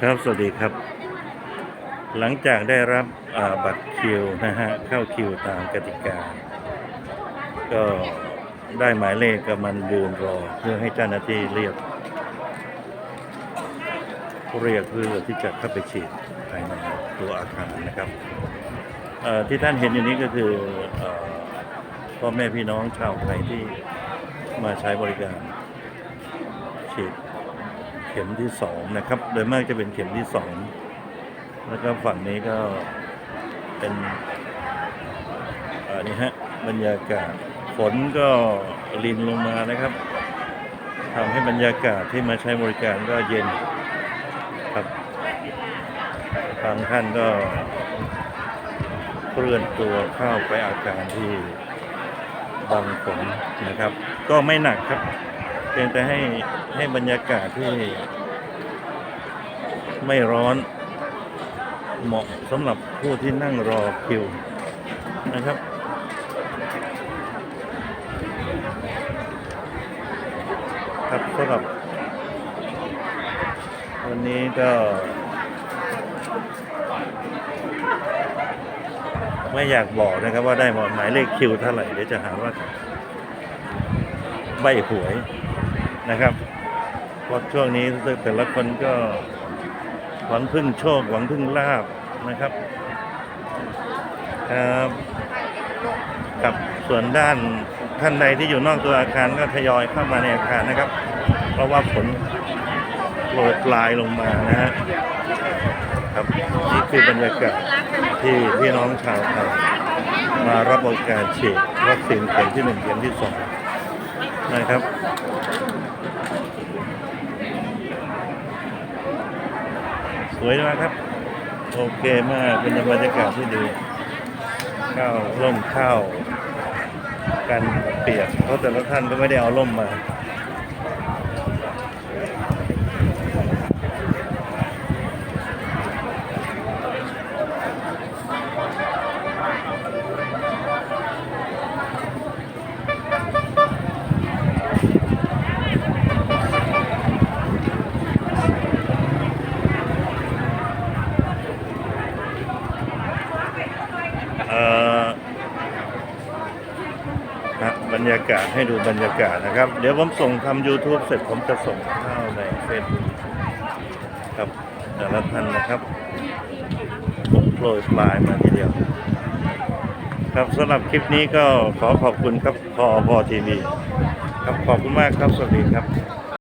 ครับสวัสดีครับ หลังจากได้รับบัตรคิวนะฮะเข้าคิวตามกติกา ก็ได้หมายเลขก็มันยืนรอเพื่อให้เจ้าหน้าที่เรียกเรียกเพื่อที่จะเข้าไปฉีดภายในตัวอาคารนะครับที่ท่านเห็นอยู่นี้ก็คืออพ่อแม่พี่น้องชาวไทยที่มาใช้บริการฉีด ข็มที่สองนะครับ โดยมากจะเป็นเข็มที่สองแล้วก็ฝั่งนี้ก็เป็นอันนี้ฮะบรรยากาศฝนก็รินลงมานะครับทำให้บรรยากาศที่มาใช้บริการก็เย็นครับบางท่านก็เคลื่อนตัวเข้าไปอาการที่บังฝนนะครับ ก็ไม่หนักครับ เพียงแต่ให้ให้บรรยากาศที่ไม่ร้อน เหมาะสำหรับผู้ที่นั่งรอคิวนะครับครับสำหรับวันนี้ก็ไม่อยากบอกนะครับว่าได้หมายเลขคิวเท่าไหร่เดี๋ยวจะหาว่าใบหวย นะครับเพราะช่วงนี้แต่ละคนก็หวังพึ่งโชคหวังพึ่งลาบนะครับครับกับส่วนด้านท่านใดที่อยู่นอกตัวอาคารก็ทยอยเข้ามาในอาคารนะครับ เพราะว่าฝนโปรยปลายลงมานะฮะครับนี่คือบรรยากาศที่พี่น้องชาวไทยมารับบริการฉีดวัคซีนเข็มที่หนึ่งเข็มที่สองนะครับ สวยมากครับ โอเคมาก เป็นบรรยากาศที่ดีข้าวร่มข้าวกันเปียกเพราะแต่ละท่านก็ไม่ได้เอาร่มมา เอ่อฮะบรรยากาศให้ดูบรรยากาศนะครับ เดี๋ยวผมส่งทำ YouTube เสร็จผมจะส่งเข้าในเฟซบุ๊กครับแต่ละท่านนะครับผมโปรยปลายมาทีเดียว ครับสำหรับคลิปนี้ก็ขอขอบคุณครับพอพอทีวีครับขอบคุณมากครับ สวัสดีครับ